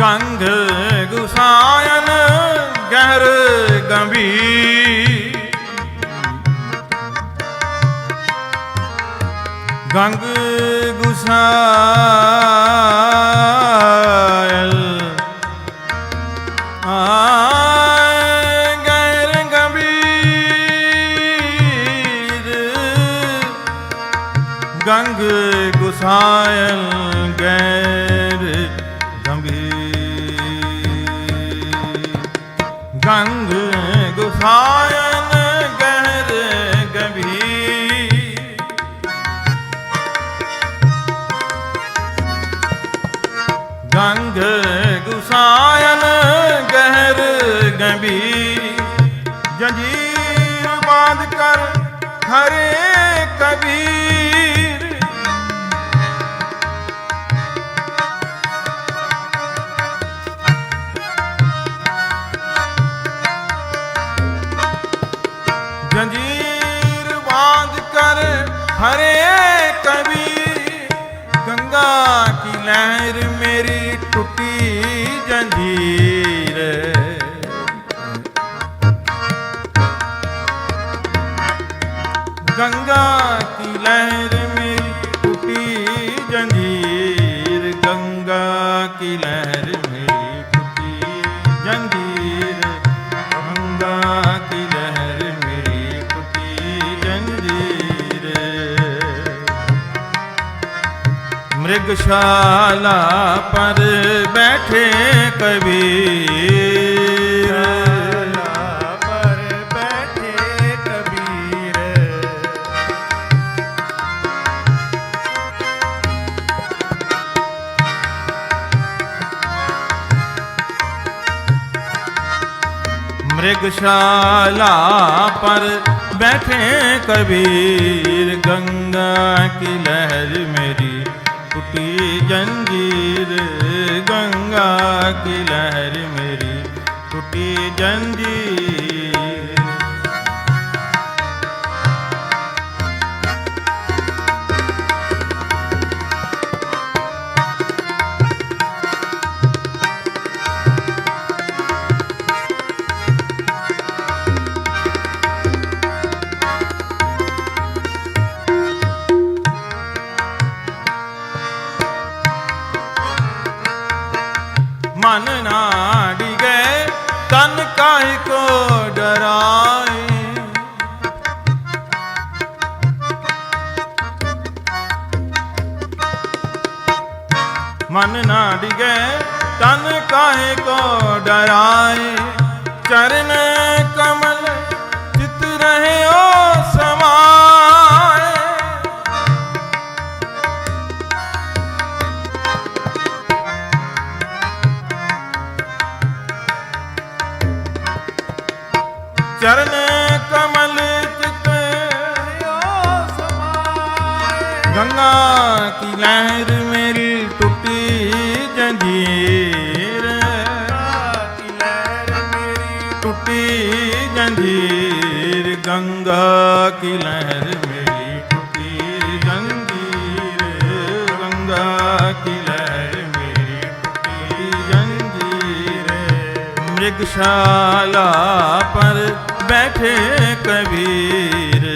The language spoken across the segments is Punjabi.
ਗੰਗ ਗੁਸਾਇਨ ਗਹਿਰ ਗੰਭੀਰ। ਗੰਗ ਗੁਸਾਇਲ ਆਏ ਗੈਰ ਗੰਭੀਰ। ਗੰਗ ਗੁਸਾਇਲ ਗੈਰ ਗੰਭੀਰ। ਗੰਗ ਗੁਸਾਇਨ ਗਹਿਰ ਗੰਭੀਰ। ਗੰਗ ਗੁਸਾਇਨ ਗਹਿਰ ਗੰਭੀਰ। ਜੰਜੀਰ ਬਾਂਧ ਕਰ ਹਰੇ ਕਬੀਰ। ਕੀ ਲਹਿਰ ਮੇਰੀ ਟੁੱਟੀ ਜੰਜੀਰ। ਗੰਗਾ ਕੀ ਲਹਿਰ ਮੇਰੀ ਟੁੱਟੀ ਜੰਜੀਰ। ਗੰਗਾ ਕੀ ਲਹਿਰ ਮੇਰੀ ਟੁੱਟੀ ਜੰਜੀਰ। ਯਗਸ਼ਾਲਾ ਪਰ ਬੈਠੇ ਕਬੀਰ ਪਰ ਬੈਠੇ ਕਬੀਰ। ਮ੍ਰਿਗਸ਼ਾਲਾ ਪਰ ਬੈਠੇ ਕਬੀਰ, ਗੰਗਾ ਕੀ ਲਹਿਰ ਮੇਰੀ। ਜੰਜੀਰ ਗੰਗਾ ਕੀ ਲਹਿਰ ਮੇਰੀ ਟੁੱਟੀ ਜੰਜੀਰ। ਤਨ ਕਾਹਿ ਕੋ ਡਰਾਏ ਚਰਨ ਕਮਲ ਚਿਤ ਰਹਿਓ ਸਮਾਏ ਚਰਨ ਕਮਲ ਚਿਤ ਗੰਗਾ ਕੀ ਲਹਿਰ ਮੇਰੀ ਟੁੱਟੀ ਜੰਜੀਰ ਗੰਗਾ ਕੀ ਲਹਿਰ ਮੇਰੀ ਟੁੱਟੀ ਜੰਜੀਰ। ਗੰਗਾ ਕੀ ਲਹਿਰ ਮੇਰੀ ਟੁੱਟੀ ਜੰਜੀਰ। ਮ੍ਰਿਗਸ਼ਾਲਾ ਪਰ ਬੈਠੇ ਕਬੀਰ।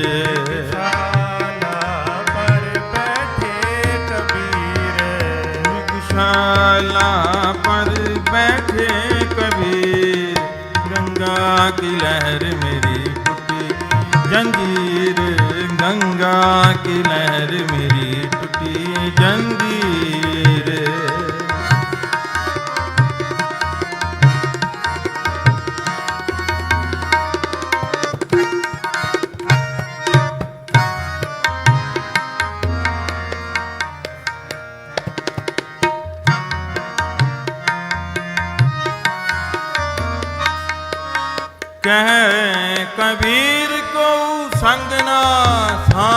ਸ਼ਾਲਾ ਪਰ ਬੈਠੇ ਕਬੀਰ। ਮ੍ਰਿਗਸ਼ਾਲਾ ਪਰ ਬੈਠੇ ਕਬੀਰ। ਗੰਗਾ ਕੀ ਲਹਿਰ ਮੇਰੀ ਗੰਗਾ ਕੀ ਨਹਿਰ ਮੇਰੀ ਟੁੱਟੀ ਜੰਜੀਰ ਕਹਿ ਕਬੀਰ ਕੋ ਸੰਗ ਨਾ ਥਾ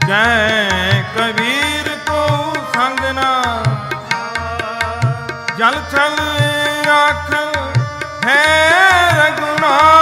ਕਹੈ ਕਬੀਰ ਕੋ ਸੰਗ ਨਾ ਜਲ ਥਲ ਰਾਖ ਹੈ ਰਗੁਨਾ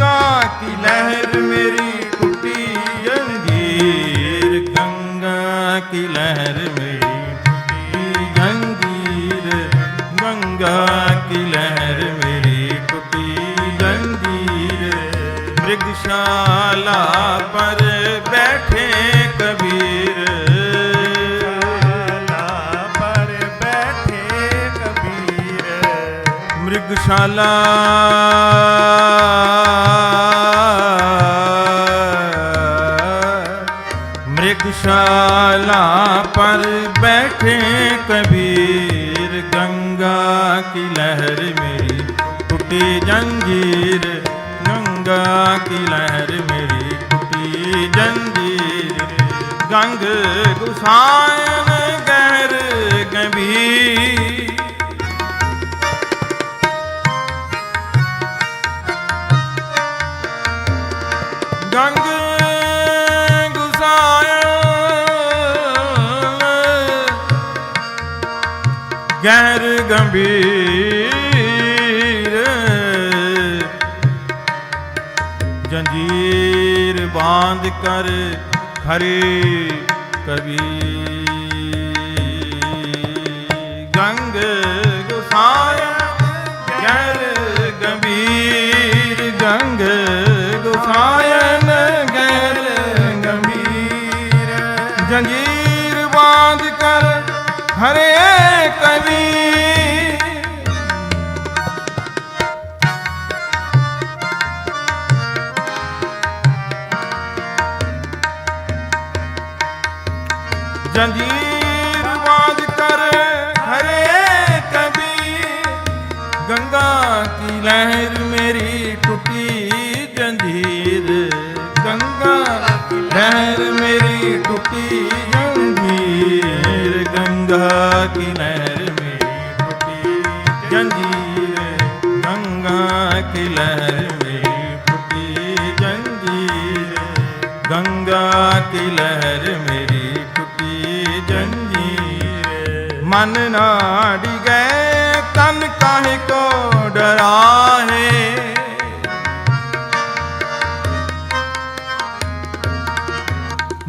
ਗੰਗਾ ਕੀ ਲਹਿਰ ਮੇਰੀ ਟੁੱਟੀ ਜੰਜੀਰ। ਗੰਗਾ ਕੀ ਲਹਿਰ ਮੇਰੀ ਟੁੱਟੀ ਜੰਜੀਰ। ਗੰਗਾ ਕੀ ਲਹਿਰ ਮੇਰੀ ਟੁੱਟੀ ਜੰਜੀਰ। ਮ੍ਰਿਗਸ਼ਾਲਾ ਪਰ ਬੈਠੇ ਕਬੀਰ। ਪਰ ਬੈਠੇ ਕਬੀਰ। ਮ੍ਰਿਗਸ਼ਾਲਾ ਮ੍ਰਿਗਸ਼ਾਲਾ ਪਰ ਬੈਠੇ ਕਬੀਰ, ਗੰਗਾ ਕੀ ਲਹਿਰ ਮੇਰੀ ਟੁੱਟੀ ਜੰਜੀਰ, ਗੰਗਾ ਕੀ ਲਹਿਰ ਮੇਰੀ ਟੁੱਟੀ ਜੰਜੀਰ। ਗੰਗ ਗੁਸਾਇਨ ਗਹਿਰ ਗੰਭੀਰ। ਗੰਗ ਗਹਿਰ ਗੰਭੀਰ। ਜੰਜੀਰ ਬਾਂਧ ਕਰ ਹਰੇ ਕਬੀਰ। ਗੰਗ ਗੁਸਾਇਨ ਗਹਿਰ ਗੰਭੀਰ। ਗੰਗ ਗੁਸਾਇਨ ਗਹਿਰ ਗੰਭੀਰ। ਜੰਜੀਰ ਬਾਂਧ ਕਰ ਹਰੇ ਜੰਜੀਰ ਬਾਜ਼ ਕਰ, ਹਰੇ ਕਬੀਰ। ਗੰਗਾ ਕੀ ਲਹਿਰ ਮੇਰੀ ਟੁੱਟੀ ਜੰਜੀਰ। ਗੰਗਾ ਕੀ ਲਹਿਰ ਮੇਰੀ ਟੁੱਟੀ ਜੰਜੀਰ। ਗੰਗਾ ਕੀ ਲਹਿਰ ਮੇਰੀ ਟੁੱਟੀ ਜੰਜੀਰ। ਗੰਗਾ ਕੀ ਲਹਿਰ ਮੇਰੀ ਟੁੱਟੀ ਜੰਜੀਰ। ਗੰਗਾ ਕੀ ਲਹਿਰ ਟੁੱਟੀ ਜੰਜੀਰ। ਮਨ ਨਾ ਡਿਗੈ ਤਨ ਕਾਹੇ ਕੋ ਡਰਾਹੇ।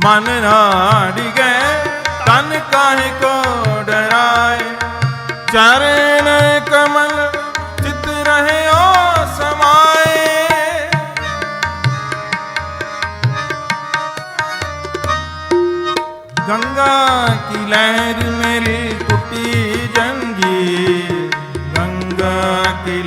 ਮਨ ਨਾ ਡਿਗੈ ਤਨ ਕਾਹੇ ਕੋ ਡਰਾਏ। ਚਰਨ ਕੀ ਮੇਰੀ ਟੁੱਟੀ ਜੰਗੀ ਗੰਗਾ ਕੀ